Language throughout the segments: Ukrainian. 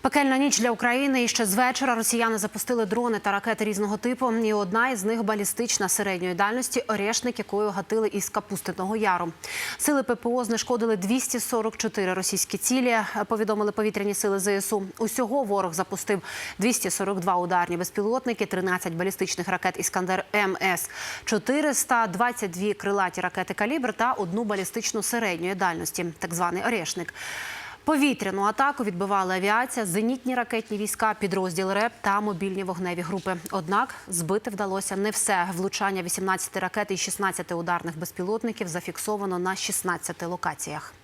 Пекельна ніч для України. І ще з вечора росіяни запустили дрони та ракети різного типу. І одна із них балістична середньої дальності, орешник, якою гатили із Капустиного Яру. Сили ППО знешкодили 244 російські цілі. Повідомили повітряні сили ЗСУ. Усього ворог запустив 242 ударні безпілотники, 13 балістичних ракет Іскандер МС, 422 крилаті ракети калібр та одну балістичну середньої дальності, так званий орешник. Повітряну атаку відбивали авіація, зенітні ракетні війська, підрозділ РЕП та мобільні вогневі групи. Однак збити вдалося не все. Влучання 18 ракет і 16 ударних безпілотників зафіксовано на 16 локаціях.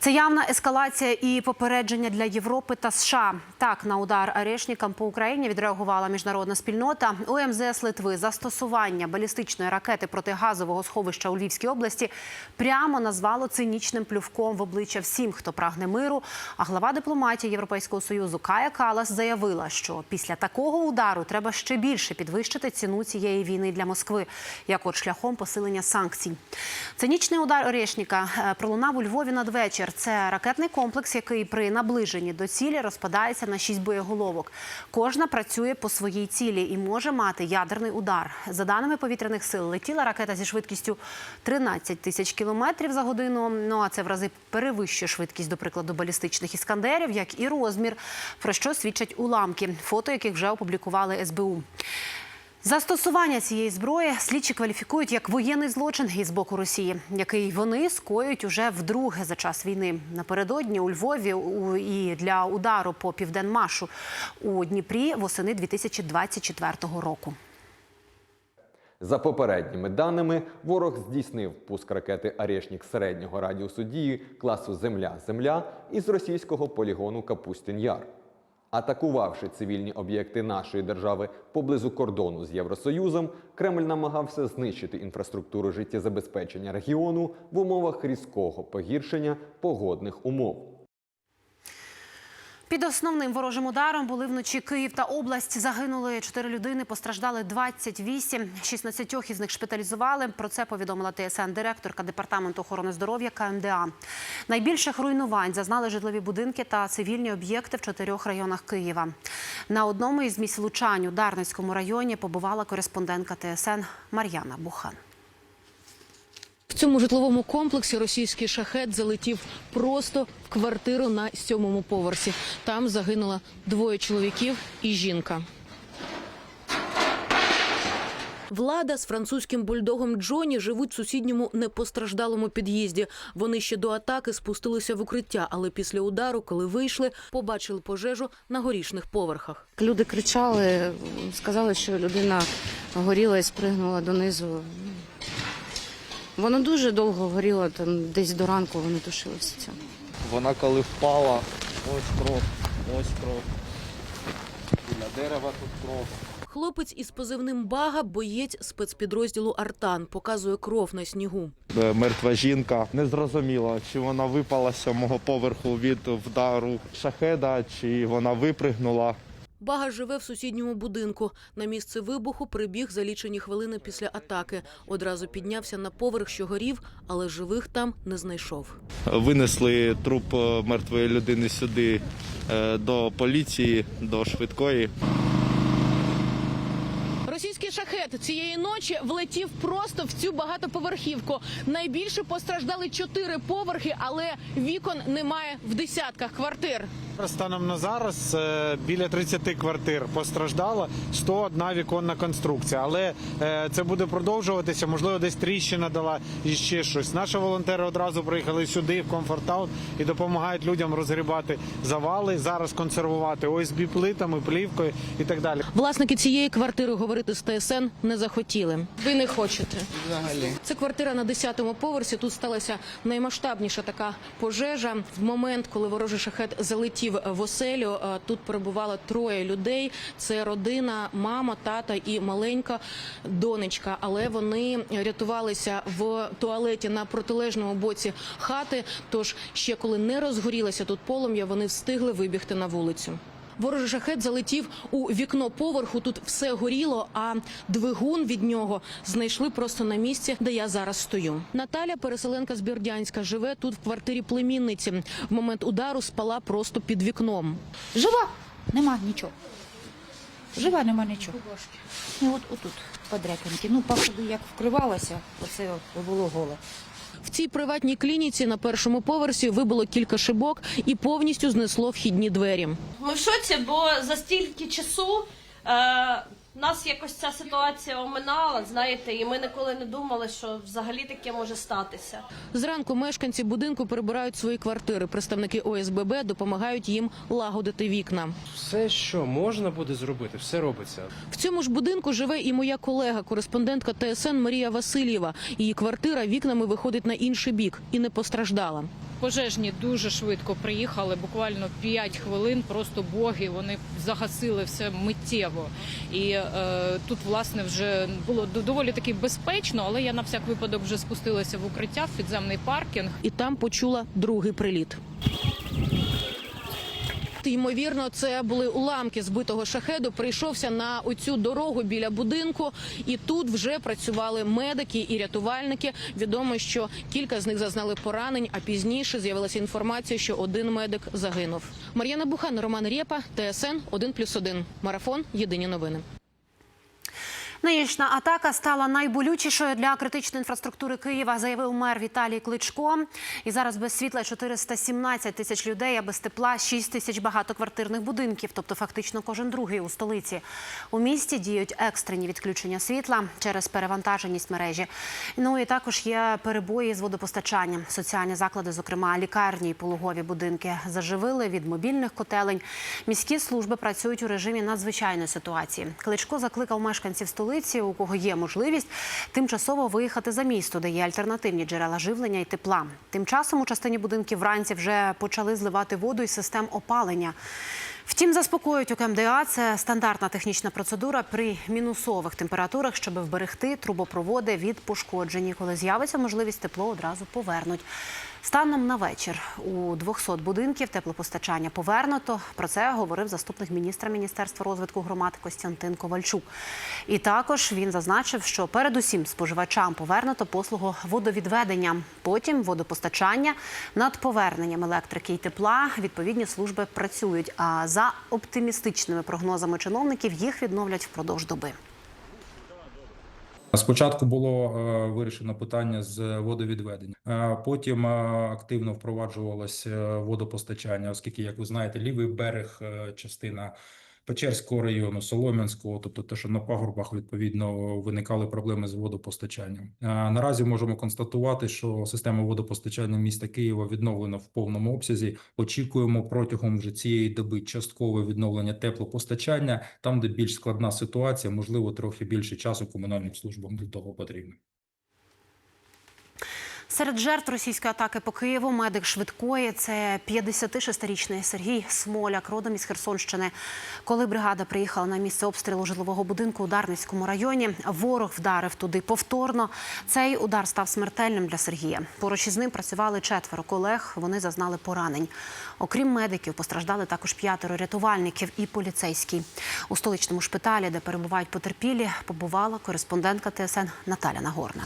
Це явна ескалація і попередження для Європи та США. Так, на удар арешникам по Україні відреагувала міжнародна спільнота. У МЗС Литви застосування балістичної ракети проти газового сховища у Львівській області прямо назвало цинічним плювком в обличчя всім, хто прагне миру. А глава дипломатії Європейського союзу Кая Калас заявила, що після такого удару треба ще більше підвищити ціну цієї війни для Москви, як от шляхом посилення санкцій. Цинічний удар Орешника е, пролунав у Львові надвечір. Це ракетний комплекс, який при наближенні до цілі розпадається на шість боєголовок. Кожна працює по своїй цілі і може мати ядерний удар. За даними повітряних сил, летіла ракета зі швидкістю 13 тисяч кілометрів за годину. Ну а це в рази перевищує швидкість, до прикладу, балістичних іскандерів, як і розмір, про що свідчать уламки, фото яких вже опублікували СБУ. Застосування цієї зброї слідчі кваліфікують як воєнний злочин із боку Росії, який вони скоюють уже вдруге за час війни. Напередодні у Львові і для удару по південмашу у Дніпрі восени 2024 року. За попередніми даними, ворог здійснив пуск ракети «Арешнік» середнього радіусу дії класу Земля-Земля із російського полігону Капустин-Яр. Атакувавши цивільні об'єкти нашої держави поблизу кордону з Євросоюзом, Кремль намагався знищити інфраструктуру життєзабезпечення регіону в умовах різкого погіршення погодних умов. Під основним ворожим ударом були вночі Київ та область. Загинули 4 людини, постраждали 28. 16 із них шпиталізували. Про це повідомила ТСН директорка департаменту охорони здоров'я КМДА. Найбільших руйнувань зазнали житлові будинки та цивільні об'єкти в чотирьох районах Києва. На одному із місць влучань у Дарницькому районі побувала кореспондентка ТСН Мар'яна Бухан. В цьому житловому комплексі російський шахет залетів просто в квартиру на сьомому поверсі. Там загинуло двоє чоловіків і жінка. Влада з французьким бульдогом Джоні живуть в сусідньому непостраждалому під'їзді. Вони ще до атаки спустилися в укриття, але після удару, коли вийшли, побачили пожежу на горішних поверхах. Люди кричали, сказали, що людина горіла і спригнула донизу. Воно дуже довго горіло, там десь до ранку вони тушилися. цим. Вона коли впала, ось кров, ось кров. Біля дерева тут кров. Хлопець із позивним Бага, боєць спецпідрозділу Артан, показує кров на снігу. Е, Мертва жінка. Не зрозуміло, чи вона випала з сьомого поверху від вдару шахеда, чи вона випригнула. Бага живе в сусідньому будинку. На місце вибуху прибіг за лічені хвилини після атаки. Одразу піднявся на поверх, що горів, але живих там не знайшов. Винесли труп е, мертвої людини сюди е, до поліції, до швидкої. Російський шахет цієї ночі влетів просто в цю багатоповерхівку. Найбільше постраждали чотири поверхи, але вікон немає в десятках квартир. Станом на зараз е, біля 30 квартир постраждало, 101 віконна конструкція. Але е, це буде продовжуватися. Можливо, десь тріщина дала і ще щось. Наші волонтери одразу приїхали сюди, в комфортаун, і допомагають людям розгрібати завали, зараз консервувати ОСБ плитами, плівкою і так далі. Власники цієї квартири говорити з ТСН не захотіли. Ви не хочете. Взагалі. Це квартира на 10-му поверсі. Тут сталася наймасштабніша така пожежа. В момент, коли ворожий шахет залетів прилетів в оселю. Е, Тут перебувало троє людей. Це родина, мама, тата і маленька донечка. Але вони рятувалися в туалеті на протилежному боці хати. Тож ще коли не розгорілося тут полум'я, вони встигли вибігти на вулицю. Ворожий шахет залетів у вікно поверху. Тут все горіло, а двигун від нього знайшли просто на місці, де я зараз стою. Наталя, переселенка з Бердянська, живе тут в квартирі племінниці. В момент удару спала просто під вікном. Жива, нема нічого. Жива, нема нічого. Ну, от отут, подряпинки. Ну, походу, як вкривалася, оце було голе. В цій приватній клініці на першому поверсі вибило кілька шибок і повністю знесло вхідні двері. В шоці, бо за стільки часу е, нас якось ця ситуація оминала, знаєте, і ми ніколи не думали, що взагалі таке може статися. Зранку мешканці будинку прибирають свої квартири. Представники ОСББ допомагають їм лагодити вікна. Все, що можна буде зробити, все робиться. В цьому ж будинку живе і моя колега, кореспондентка ТСН Марія Васильєва. Її квартира вікнами виходить на інший бік і не постраждала. Пожежні дуже швидко приїхали, буквально 5 хвилин. Просто боги вони загасили все миттєво. І е, тут, власне, вже було доволі таки безпечно, але я на всяк випадок вже спустилася в укриття в підземний паркінг. І там почула другий приліт. Ймовірно, це були уламки збитого шахеду. Прийшовся на оцю дорогу біля будинку, і тут вже працювали медики і рятувальники. Відомо, що кілька з них зазнали поранень, а пізніше з'явилася інформація, що один медик загинув. Мар'яна Бухан, Роман Рєпа, ТСН 1+,1. Марафон. Єдині новини. Нинішня атака стала найболючішою для критичної інфраструктури Києва, заявив мер Віталій Кличко. І зараз без світла 417 тисяч людей, а без тепла 6 тисяч багатоквартирних будинків, тобто фактично кожен другий у столиці. У місті діють екстрені відключення світла через перевантаженість мережі. Ну і також є перебої з водопостачанням. Соціальні заклади, зокрема лікарні і пологові будинки, заживили від мобільних котелень. Міські служби працюють у режимі надзвичайної ситуації. Кличко закликав мешканців столиці, у кого є можливість, тимчасово виїхати за місто, де є альтернативні джерела живлення і тепла. Тим часом у частині будинків вранці вже почали зливати воду із систем опалення. Втім, заспокоюють у КМДА, це стандартна технічна процедура при мінусових температурах, щоб вберегти трубопроводи від пошкоджень. Коли з'явиться можливість, тепло одразу повернуть. Станом на вечір у 200 будинків теплопостачання повернуто. Про це говорив заступник міністра Міністерства розвитку громад Костянтин Ковальчук. І також він зазначив, що передусім споживачам повернуто послугу водовідведення, потім водопостачання. Над поверненням електрики і тепла відповідні служби працюють. А за оптимістичними прогнозами чиновників їх відновлять впродовж доби. Спочатку було е, вирішено питання з водовідведення, а потім е, активно впроваджувалося водопостачання, оскільки, як ви знаєте, лівий берег, е, частина Печерського району, Солом'янського, тобто те, що на пагорбах відповідно виникали проблеми з водопостачанням. Наразі можемо констатувати, що система водопостачання міста Києва відновлена в повному обсязі. Очікуємо протягом вже цієї доби часткове відновлення теплопостачання. Там, де більш складна ситуація, можливо, трохи більше часу комунальним службам для того потрібно. Серед жертв російської атаки по Києву медик швидкої це 56-річний Сергій Смоляк, родом із Херсонщини. Коли бригада приїхала на місце обстрілу житлового будинку у Дарницькому районі, ворог вдарив туди повторно. Цей удар став смертельним для Сергія. Поруч із ним працювали четверо колег. Вони зазнали поранень. Окрім медиків, постраждали також п'ятеро рятувальників і поліцейський. У столичному шпиталі, де перебувають потерпілі, побувала кореспондентка ТСН Наталя Нагорна.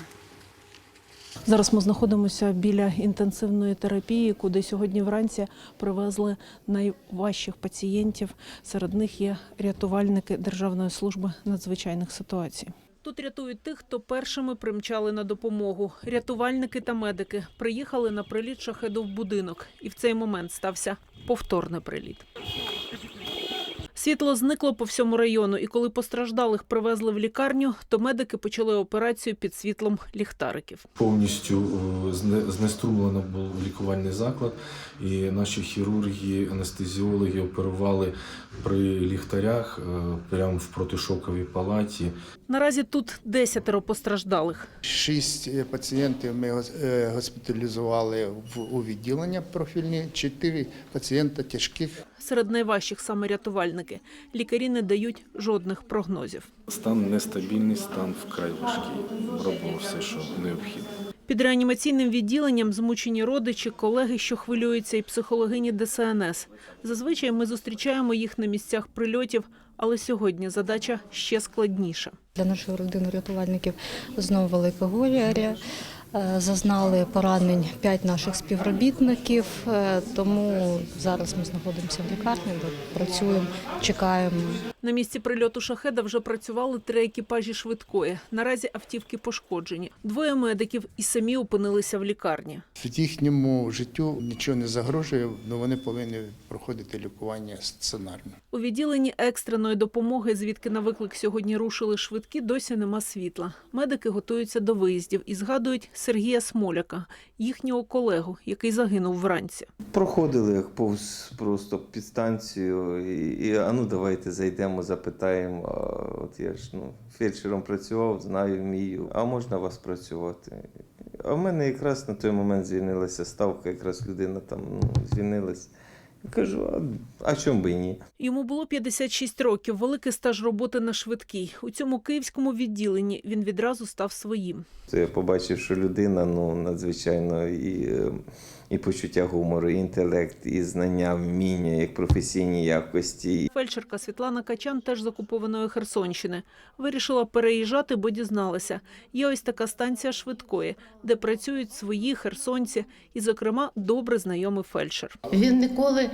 Зараз ми знаходимося біля інтенсивної терапії, куди сьогодні вранці привезли найважчих пацієнтів. Серед них є рятувальники Державної служби надзвичайних ситуацій. Тут рятують тих, хто першими примчали на допомогу. Рятувальники та медики приїхали на приліт шахеду в будинок, і в цей момент стався повторний приліт. Світло зникло по всьому району, і коли постраждалих привезли в лікарню, то медики почали операцію під світлом ліхтариків. Повністю е, зне- знеструмлено був лікувальний заклад, і наші хірурги, анестезіологи оперували при ліхтарях е, прямо в протишоковій палаті. Наразі тут десятеро постраждалих. Шість е, пацієнтів ми гос- госпіталізували в у відділення профільні, чотири пацієнта тяжких. Серед найважчих саме рятувальники. Лікарі не дають жодних прогнозів. Стан нестабільний, стан вкрай важкий. Робимо все, що необхідно. Під реанімаційним відділенням змучені родичі, колеги, що хвилюються, і психологині ДСНС. Зазвичай ми зустрічаємо їх на місцях прильотів, але сьогодні задача ще складніша. Для нашої родини рятувальників знову велике горе. Е, Зазнали поранень п'ять наших співробітників, е, тому зараз ми знаходимося в лікарні, де працюємо, чекаємо. На місці прильоту шахеда вже працювали три екіпажі швидкої. Наразі автівки пошкоджені. Двоє медиків і самі опинилися в лікарні. В їхньому життю нічого не загрожує, але вони повинні проходити лікування стаціонарно. У відділенні екстреної допомоги, звідки на виклик сьогодні рушили швидкі, досі нема світла. Медики готуються до виїздів і згадують Сергія Смоляка, їхнього колегу, який загинув вранці. Проходили як повз просто під станцію, і, і а ну давайте зайдемо, запитаємо. А от я ж ну, фельдшером працював, знаю, вмію. А можна вас працювати? А в мене якраз на той момент звільнилася ставка, якраз людина там ну, звільнилась. Кажу, а, а чому би і ні? Йому було 56 років, великий стаж роботи на швидкій. У цьому київському відділенні він відразу став своїм. Це я побачив, що людина ну, надзвичайно і, е, і почуття гумору, і інтелект, і знання, вміння, як професійні якості. Фельдшерка Світлана Качан, теж з окупованої Херсонщини, вирішила переїжджати, бо дізналася. Є ось така станція швидкої, де працюють свої херсонці, і, зокрема, добре знайомий фельдшер. Він ніколи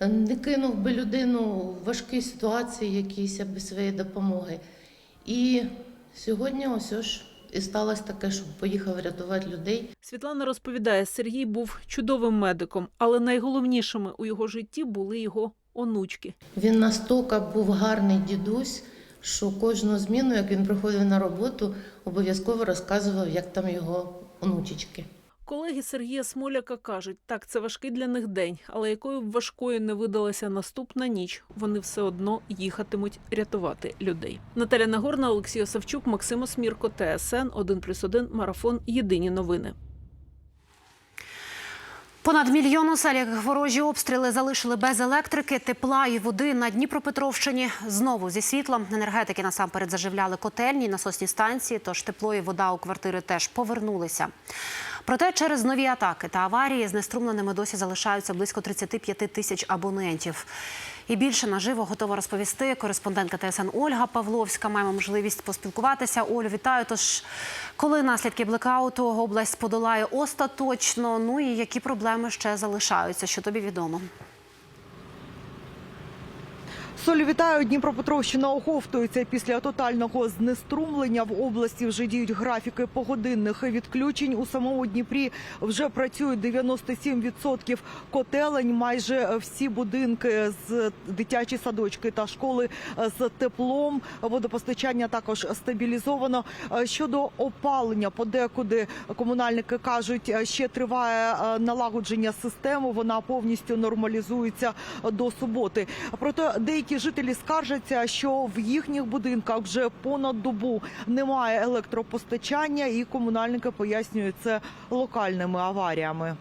не кинув би людину в важкій ситуації якійсь без своєї допомоги. І сьогодні ось ж і сталося таке, що поїхав рятувати людей. Світлана розповідає, Сергій був чудовим медиком, але найголовнішими у його житті були його онучки. Він настільки був гарний дідусь, що кожну зміну, як він приходив на роботу, обов'язково розказував, як там його онучечки. Колеги Сергія Смоляка кажуть, так, це важкий для них день, але якою б важкою не видалася наступна ніч, вони все одно їхатимуть рятувати людей. Наталя Нагорна, Олексій Осавчук, Максим Осмірко, ТСН 1+,1, Марафон. Єдині новини. Понад мільйон осель, ворожі обстріли залишили без електрики, тепла і води на Дніпропетровщині. Знову зі світлом енергетики насамперед заживляли котельні, насосні станції, тож тепло і вода у квартири теж повернулися. Проте через нові атаки та аварії знеструмленими досі залишаються близько 35 тисяч абонентів. І більше наживо готова розповісти кореспондентка ТСН Ольга Павловська. Маємо можливість поспілкуватися. Олю, вітаю. Тож, коли наслідки блекауту область подолає остаточно, ну і які проблеми ще залишаються, що тобі відомо? Солі вітаю. Дніпропетровщина оговтується після тотального знеструмлення. В області вже діють графіки погодинних відключень. У самому Дніпрі вже працюють 97% котелень. Майже всі будинки з дитячі садочки та школи з теплом. Водопостачання також стабілізовано. Щодо опалення, подекуди комунальники кажуть, ще триває налагодження системи. Вона повністю нормалізується до суботи. Проте деякі жителі скаржаться, що в їхніх будинках вже понад добу немає електропостачання, і комунальники пояснюють це локальними аваріями.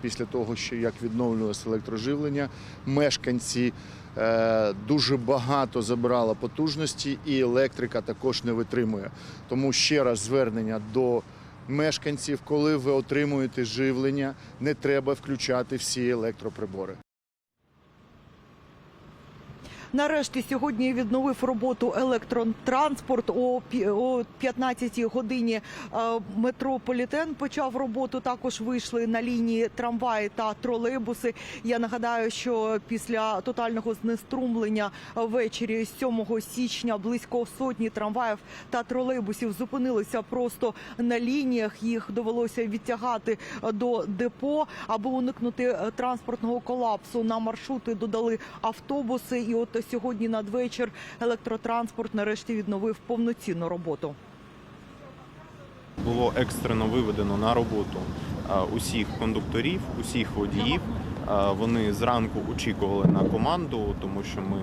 Після того, що як відновлювалося електроживлення, мешканці е, дуже багато забирали потужності, і електрика також не витримує. Тому ще раз звернення до мешканців, коли ви отримуєте живлення, не треба включати всі електроприбори. Нарешті сьогодні відновив роботу електротранспорт о пі- 15-й годині. е, Метрополітен почав роботу. Також вийшли на лінії трамваї та тролейбуси. Я нагадаю, що після тотального знеструмлення ввечері 7 січня близько сотні трамваїв та тролейбусів зупинилися просто на лініях. Їх довелося відтягати до депо, аби уникнути е, транспортного колапсу. На маршрути додали автобуси. І от сьогодні надвечір електротранспорт нарешті відновив повноцінну роботу. було екстрено виведено на роботу е, усіх кондукторів, усіх водіїв. Е, Вони зранку очікували на команду, тому що ми е,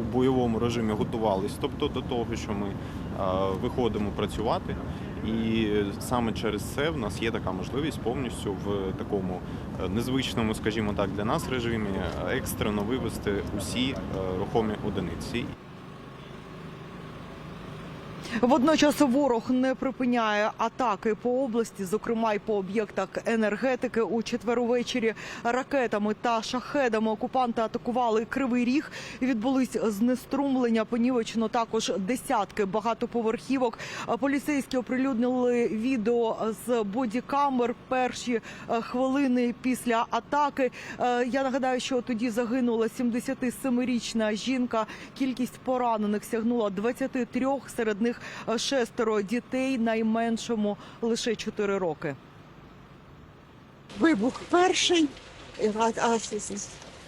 у бойовому режимі готувалися, тобто до того, що ми виходимо працювати. І саме через це в нас є така можливість повністю в такому е, незвичному, скажімо так, для нас режимі е, екстрено вивести усі е, рухомі одиниці. Водночас ворог не припиняє атаки по області, зокрема й по об'єктах енергетики. У четвер увечері ракетами та шахедами окупанти атакували кривий ріг. Відбулись знеструмлення. Понівечено також десятки багатоповерхівок. Поліцейські оприлюднили відео з бодікамер перші е, хвилини після атаки. Е, Я нагадаю, що тоді загинула 77-річна жінка. Кількість поранених сягнула 23, серед них е, шестеро дітей, найменшому лише 4 роки. Вибух перший, а,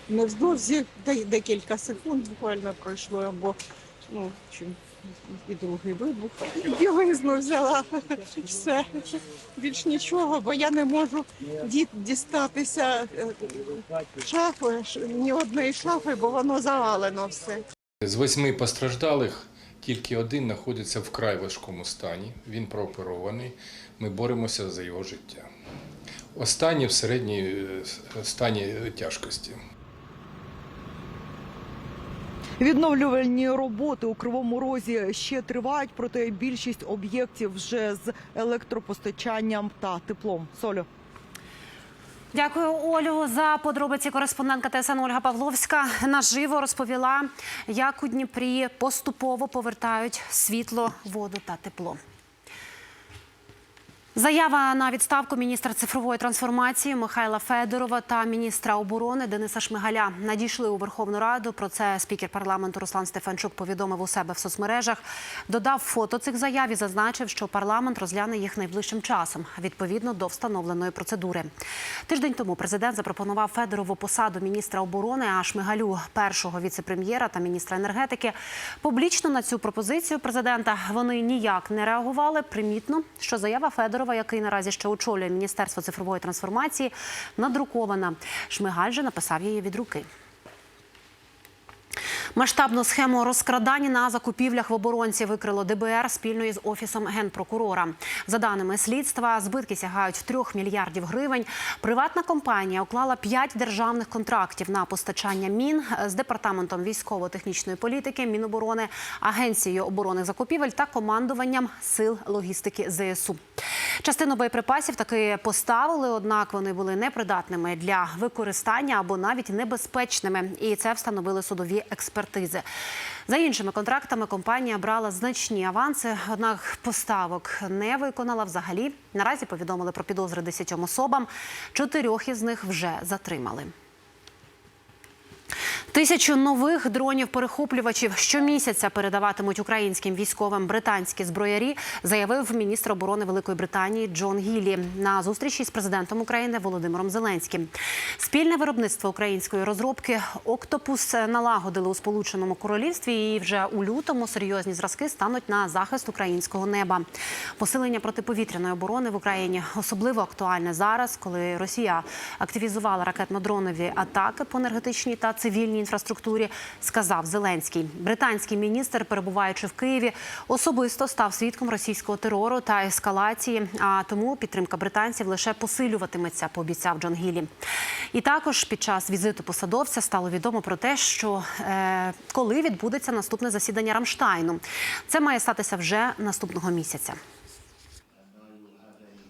невдовзі декілька секунд буквально пройшло, або ну, чи і другий вибух. Білизну взяла все. Більш нічого, бо я не можу ді- дістатися е, шафи, ні одної шафи, бо воно завалено все. З восьми постраждалих тільки один знаходиться в край важкому стані. Він прооперований. Ми боремося за його життя. Останній в середній е, стані тяжкості. Відновлювальні роботи у Кривому Розі ще тривають, проте більшість об'єктів вже з електропостачанням та теплом. Солю. Дякую, Олю, за подробиці. Кореспондентка ТСН Ольга Павловська наживо розповіла, як у Дніпрі поступово повертають світло, воду та тепло. Заява на відставку міністра цифрової трансформації Михайла Федорова та міністра оборони Дениса Шмигаля надійшли у Верховну Раду. Про це спікер парламенту Руслан Стефанчук повідомив у себе в соцмережах. Додав фото цих заяв і зазначив, що парламент розгляне їх найближчим часом відповідно до встановленої процедури. Тиждень тому президент запропонував Федорову посаду міністра оборони, а Шмигалю першого віцепрем'єра та міністра енергетики. Публічно на цю пропозицію президента вони ніяк не реагували. Примітно, що заява Федорова, який наразі ще очолює міністерство цифрової трансформації, надрукована. Шмигаль же написав її від руки. Масштабну схему розкрадання на закупівлях в оборонці викрило ДБР спільно із офісом генпрокурора. За даними слідства, збитки сягають 3 мільярдів гривень. Приватна компанія уклала 5 державних контрактів на постачання мін з департаментом військово-технічної політики, Міноборони, агенцією оборонних закупівель та командуванням сил логістики ЗСУ. Частину боєприпасів таки поставили, однак вони були непридатними для використання або навіть небезпечними. І це встановили судові експертизи. За іншими контрактами компанія брала значні аванси, однак поставок не виконала взагалі. Наразі повідомили про підозри 10 особам. Чотирьох із них вже затримали. Тисячу нових дронів-перехоплювачів щомісяця передаватимуть українським військовим британські зброярі, заявив міністр оборони Великої Британії Джон Гіллі на зустрічі з президентом України Володимиром Зеленським. Спільне виробництво української розробки Октопус налагодили у Сполученому Королівстві, і вже у лютому серйозні зразки стануть на захист українського неба. Посилення протиповітряної оборони в Україні особливо актуальне зараз, коли Росія активізувала ракетно-дронові атаки по енергетичній та цивільній інфраструктурі, сказав Зеленський. Британський міністр, перебуваючи в Києві, особисто став свідком російського терору та ескалації. А тому підтримка британців лише посилюватиметься, пообіцяв Джон Гілі. І також під час візиту посадовця стало відомо про те, що е, коли відбудеться наступне засідання Рамштайну, це має статися вже наступного місяця.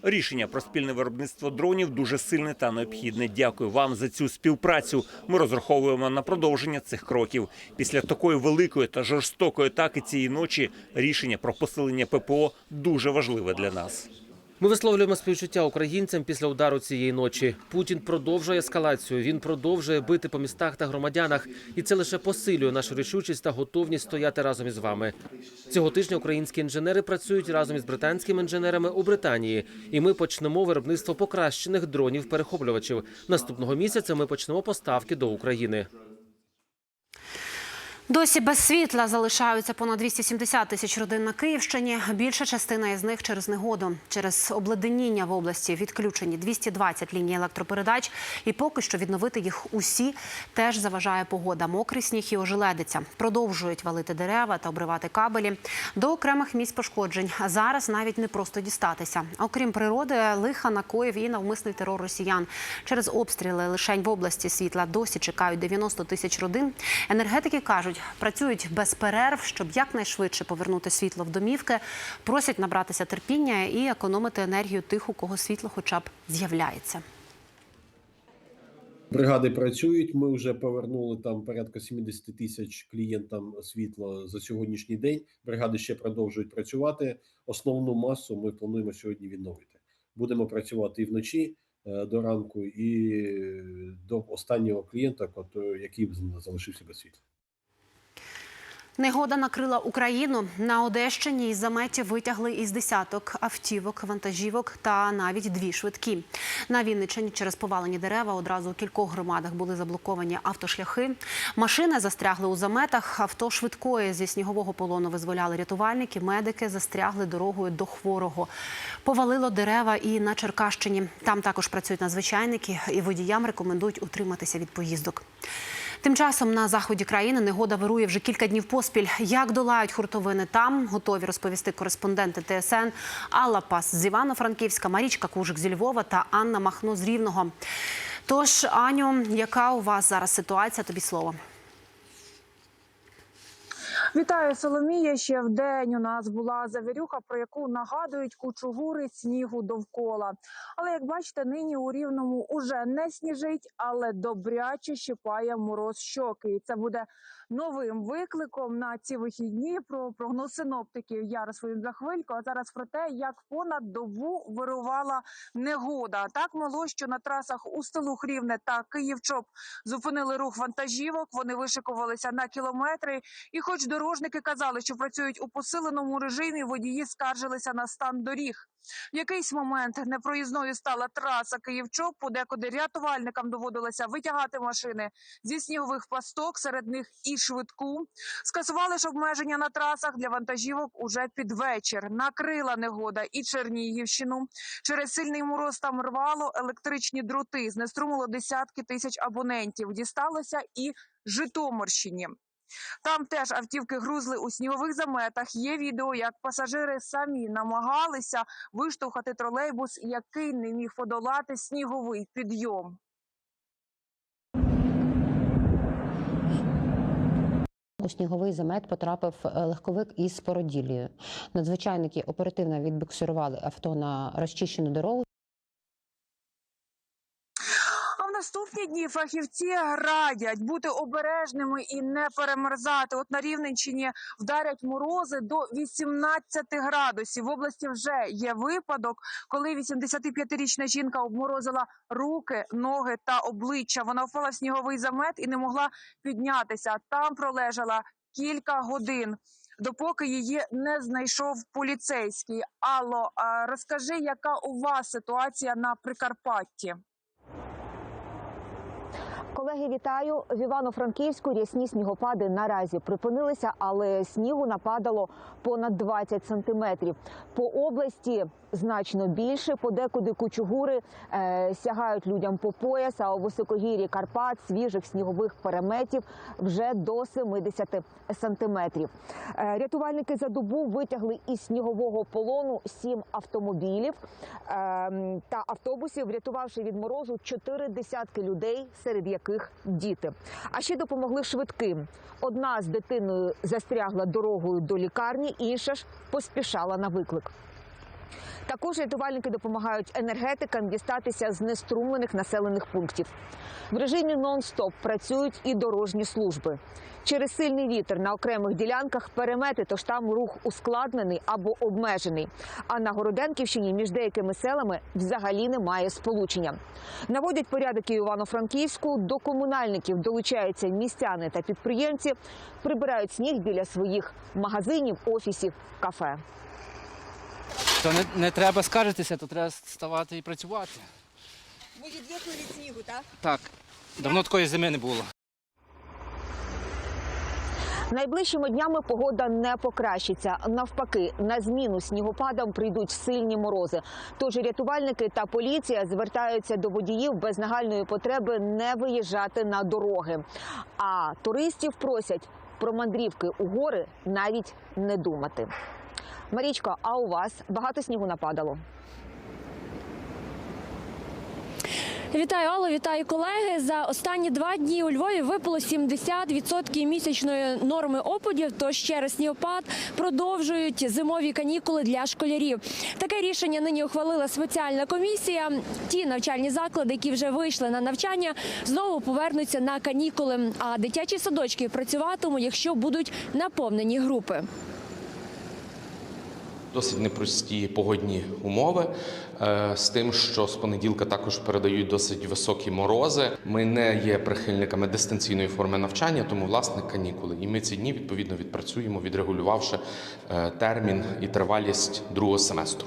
Рішення про спільне виробництво дронів дуже сильне та необхідне. Дякую вам за цю співпрацю. Ми розраховуємо на продовження цих кроків. Після такої великої та жорстокої атаки цієї ночі рішення про посилення ППО дуже важливе для нас. Ми висловлюємо співчуття українцям після удару цієї ночі. Путін продовжує ескалацію. Він продовжує бити по містах та громадянах, і це лише посилює нашу рішучість та готовність стояти разом із вами. Цього тижня українські інженери працюють разом із британськими інженерами у Британії, і ми почнемо виробництво покращених дронів перехоплювачів. Наступного місяця ми почнемо поставки до України. Досі без світла залишаються понад 270 тисяч родин на Київщині. Більша частина із них через негоду. Через обледеніння в області відключені 220 ліній електропередач. І поки що відновити їх усі теж заважає погода. Мокрий сніг і ожеледиця. Продовжують валити дерева та обривати кабелі. До окремих місць пошкоджень. Зараз навіть не просто дістатися. Окрім природи, лиха накоїв і навмисний терор росіян. Через обстріли лишень в області світла досі чекають 90 тисяч родин. Енергетики кажуть, працюють без перерв, щоб якнайшвидше повернути світло в домівки. Просять набратися терпіння і економити енергію тих, у кого світло хоча б з'являється. Бригади працюють. Ми вже повернули там порядка 70 тисяч клієнтам світла за сьогоднішній день. Бригади ще продовжують працювати. Основну масу ми плануємо сьогодні відновити. Будемо працювати і вночі е, до ранку, і е, до останнього клієнта, який залишився без світла. Негода накрила Україну. На Одещині із заметів витягли із десяток автівок, вантажівок та навіть дві швидкі. На Вінниччині через повалені дерева одразу у кількох громадах були заблоковані автошляхи. Машини застрягли у заметах. Авто швидкої зі снігового полону визволяли рятувальники. Медики застрягли дорогою до хворого. Повалило дерева і на Черкащині. Там також працюють надзвичайники, і водіям рекомендують утриматися від поїздок. Тим часом на заході країни негода вирує вже кілька днів поспіль. Як долають хуртовини там, готові розповісти кореспонденти ТСН Алла Пас з Івано-Франківська, Марічка Кужик зі Львова та Анна Махно з Рівного. Тож, Аню, яка у вас зараз ситуація? Тобі слово. Вітаю, Соломія. Ще в день у нас була завірюха, про яку нагадують кучугури снігу довкола. Але як бачите, нині у рівному уже не сніжить, але добряче щипає мороз щоки. І це буде новим викликом на ці вихідні. Про прогноз синоптиків я розповім за хвильку. А зараз про те, як понад добу вирувала негода. Так мало, що на трасах у Столух Рівне та Київчоп зупинили рух вантажівок. Вони вишикувалися на кілометри. І, хоч дорожники казали, що працюють у посиленому режимі, водії скаржилися на стан доріг. В якийсь момент непроїзною стала траса Київчоп, подекуди рятувальникам доводилося витягати машини зі снігових пласток, серед них і швидку. Скасували ж обмеження на трасах для вантажівок уже під вечір. Накрила негода і Чернігівщину. Через сильний мороз там рвало електричні дроти, знеструмило десятки тисяч абонентів. Дісталося і Житомирщині. Там теж автівки грузли у снігових заметах. Є відео, як пасажири самі намагалися виштовхати тролейбус, який не міг подолати сніговий підйом. У сніговий замет потрапив е, легковик із породіллею. Надзвичайники оперативно відбуксирували авто на розчищену дорогу. А в наступні дні фахівці радять бути обережними і не перемерзати. От на Рівненщині вдарять морози до 18 градусів. В області вже є випадок, коли 85-річна жінка обморозила руки, ноги та обличчя. Вона впала в сніговий замет і не могла піднятися. Там пролежала кілька годин. Допоки її не знайшов поліцейський. Алло, розкажи, яка у вас ситуація на Прикарпатті? Колеги, вітаю в Івано-Франківську. Рясні снігопади наразі припинилися, але снігу нападало понад 20 сантиметрів. По області значно більше. Подекуди кучугури е, сягають людям по пояс, а у високогір'ї Карпат свіжих снігових переметів вже до 70 сантиметрів. Е, рятувальники за добу витягли із снігового полону сім автомобілів е, та автобусів, врятувавши від морозу чотири десятки людей, серед яких діти. А ще допомогли швидким. Одна з дитиною застрягла дорогою до лікарні, інша ж поспішала на виклик. Також рятувальники допомагають енергетикам дістатися з неструмлених населених пунктів. В режимі нон-стоп працюють і дорожні служби. Через сильний вітер на окремих ділянках перемети, тож там рух ускладнений або обмежений. А на Городенківщині між деякими селами взагалі немає сполучення. Наводять порядок і Івано-Франківську. До комунальників долучаються містяни та підприємці, прибирають сніг біля своїх магазинів, офісів, кафе. То не, не треба скаржитися, то треба ставати і працювати. Ви відвикли від снігу, так? Так, давно такої зими не було. Найближчими днями погода не покращиться. Навпаки, на зміну снігопадам прийдуть сильні морози. Тож рятувальники та поліція звертаються до водіїв без нагальної потреби не виїжджати на дороги. А туристів просять про мандрівки у гори навіть не думати. Марічко, а у вас багато снігу нападало? Вітаю, Алло, вітаю колеги. За останні два дні у Львові випало 70% місячної норми опадів. Тож через снігопад продовжують зимові канікули для школярів. Таке рішення нині ухвалила спеціальна комісія. Ті навчальні заклади, які вже вийшли на навчання, знову повернуться на канікули. А дитячі садочки працюватимуть, якщо будуть наповнені групи. Досить непрості погодні умови е, з тим, що з понеділка також передають досить високі морози. Ми не є прихильниками дистанційної форми навчання, тому власне канікули. І ми ці дні відповідно відпрацюємо, відрегулювавши е, термін і тривалість другого семестру.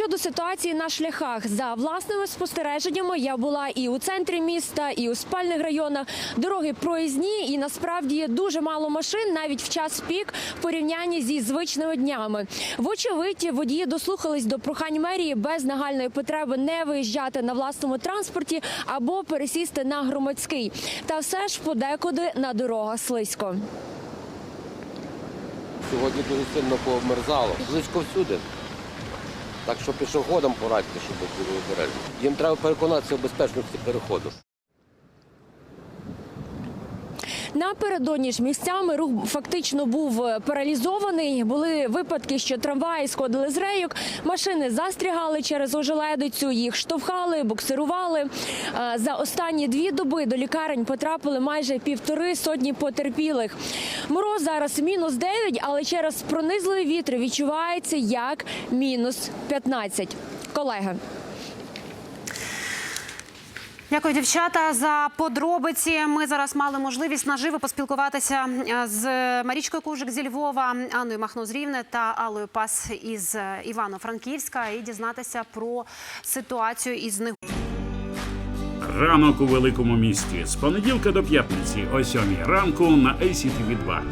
Щодо ситуації на шляхах, за власними спостереженнями я була і у центрі міста, і у спальних районах. Дороги проїзні, і насправді є дуже мало машин навіть в час пік в порівнянні зі звичними днями. Вочевидь, водії дослухались до прохань мерії без нагальної потреби не виїжджати на власному транспорті або пересісти на громадський. Та все ж подекуди на дорогах слизько. Сьогодні дуже сильно пообмерзало. Близько всюди. Так що пішоходам порадьте, щоб були обережні. Їм треба переконатися в безпечності переходу. Напередодні ж місцями рух фактично був е, паралізований. Були випадки, що трамваї сходили з рейок, машини застрягали через ожеледицю, їх штовхали, буксирували. Е, За останні дві доби до лікарень потрапили майже півтори сотні потерпілих. Мороз зараз мінус 9, але через пронизливі вітри відчувається як мінус 15. Колеги. Дякую, дівчата, за подробиці. Ми зараз мали можливість наживо поспілкуватися е, з Марічкою Кужик зі Львова, Анною Махно з Рівне та Аллою Пас із е, Івано-Франківська і дізнатися про ситуацію із них. Ранок у великому місті з понеділка до п'ятниці о 7 ранку на ACTV 2